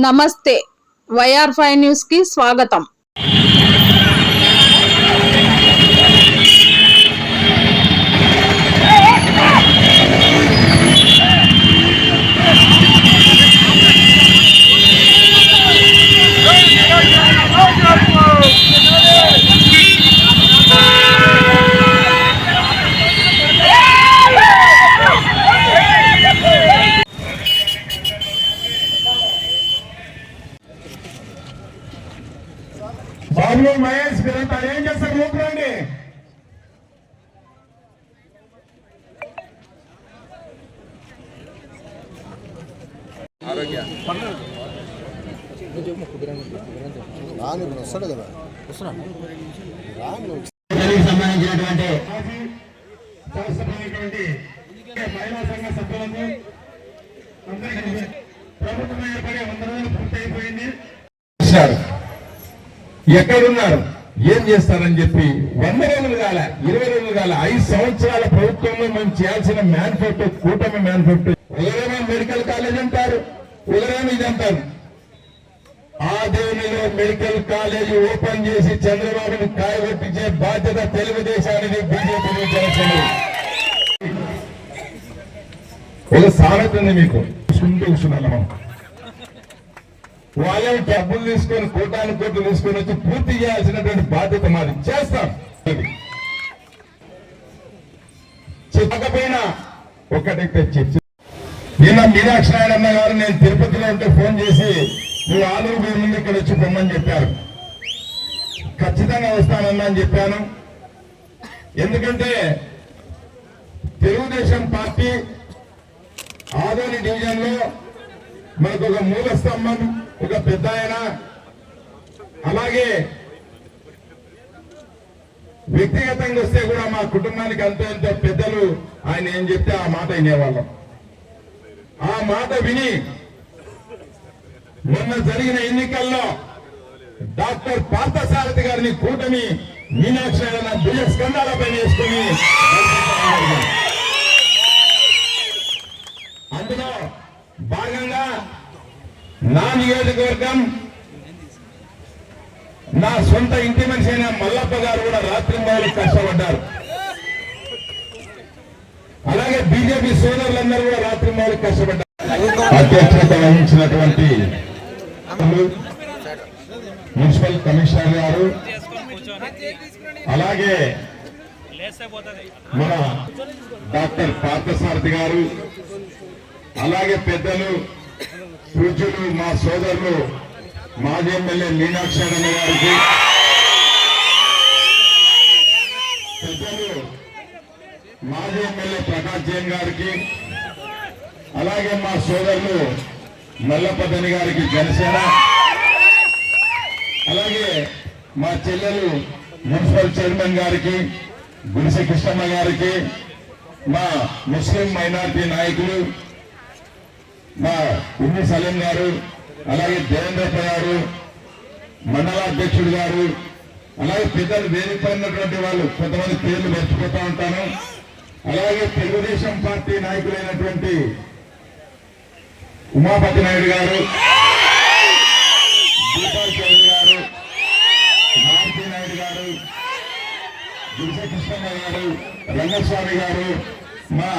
నమస్తే. YR five న్యూస్కి స్వాగతం. బాబు మహేష్ మీరంతా ఏం చేస్తారు? లోపలండి రాను ఇప్పుడు వస్తాడు కదా. రాను దానికి సంబంధించినటువంటి శాస్త్రమైనటువంటి మహిళా సంఘ సభ్యులకు అందరికీ ప్రభుత్వం ఏర్పడి వంద రోజులు పూర్తయిపోయింది ఎక్కడున్నారు? ఏం చేస్తారని చెప్పి వంద రోజులు కాల ఇరవై రోజులు కాల ఐదు సంవత్సరాల ప్రభుత్వంలో మేము చేయాల్సిన మేనిఫెస్టో కూటమి మేనిఫెస్టో ఉదయమే మెడికల్ కాలేజ్ అంటారు ఉదయమే ఇది అంటారు. ఆ దేవునిలో మెడికల్ కాలేజీ ఓపెన్ చేసి చంద్రబాబుని కాయగొట్టించే బాధ్యత తెలుగుదేశానికి బీజేపీ ఒక సామెత ఉంది మీకు. చూసుకుంటూ కూర్చున్నాను మనం. వాళ్ళే డబ్బులు తీసుకొని కోటాను కోట్లు తీసుకొని వచ్చి పూర్తి చేయాల్సినటువంటి బాధ్యత మాది. చేస్తాం. చెప్పకపోయినా ఒకటైతే చర్చ నిన్న మీనాక్షి నాయుడు గారు నేను తిరుపతిలో ఉంటే ఫోన్ చేసి నువ్వు ఆలూరు ముందు ఇక్కడ వచ్చి పొమ్మని చెప్పారు. ఖచ్చితంగా వస్తానన్నా అని చెప్పాను. ఎందుకంటే తెలుగుదేశం పార్టీ ఆదోని డివిజన్లో మనకు ఒక మూల స్తంభం ఒక పెద్ద ఆయన. అలాగే వ్యక్తిగతంగా వస్తే కూడా మా కుటుంబానికి అంత ఎంత పెద్దలు ఆయన ఏం చెప్తే ఆ మాట వినేవాళ్ళం. ఆ మాట విని మొన్న జరిగిన ఎన్నికల్లో డాక్టర్ పార్థసారథి గారిని కూటమి మీనాక్షి ఆయన భుజ స్కంధాలపై వేసుకుని నియోజకవర్గం. నా సొంత ఇంటి మనిషి అయిన మల్లప్ప గారు కూడా రాత్రి కష్టపడ్డారు. అలాగే బీజేపీ సోదరులందరూ కూడా రాత్రి కష్టపడ్డారు. అధ్యక్షత వహించినటువంటి మున్సిపల్ కమిషనర్ గారు అలాగే మన డాక్టర్ పార్థసారథి గారు అలాగే పెద్దలు పూజ్యులు మా సోదరులు మాజీ ఎమ్మెల్యే మీనాక్షి అన్న గారికి పెద్దలు మాజీ ఎమ్మెల్యే ప్రకాష్ జైన్ గారికి అలాగే మా సోదరులు నల్లపదని గారికి జనసేన అలాగే మా చెల్లెలు మున్సిపల్ చైర్మన్ గారికి గురిసె కృష్ణమ్మ గారికి మా ముస్లిం మైనార్టీ నాయకులు మా ఉమ్మి సలీం గారు అలాగే దేవేంద్రప్ప గారు మండల అధ్యక్షుడు గారు అలాగే పెద్దలు వేదిక ఉన్నటువంటి వాళ్ళు కొంతమంది పేర్లు మర్చిపోతా ఉంటాను. అలాగే తెలుగుదేశం పార్టీ నాయకులైనటువంటి ఉమాపతి నాయుడు గారు దీపాల్ చౌదరి గారు మారుతి నాయుడు గారు దుర్గ గారు రంగస్వామి గారు మా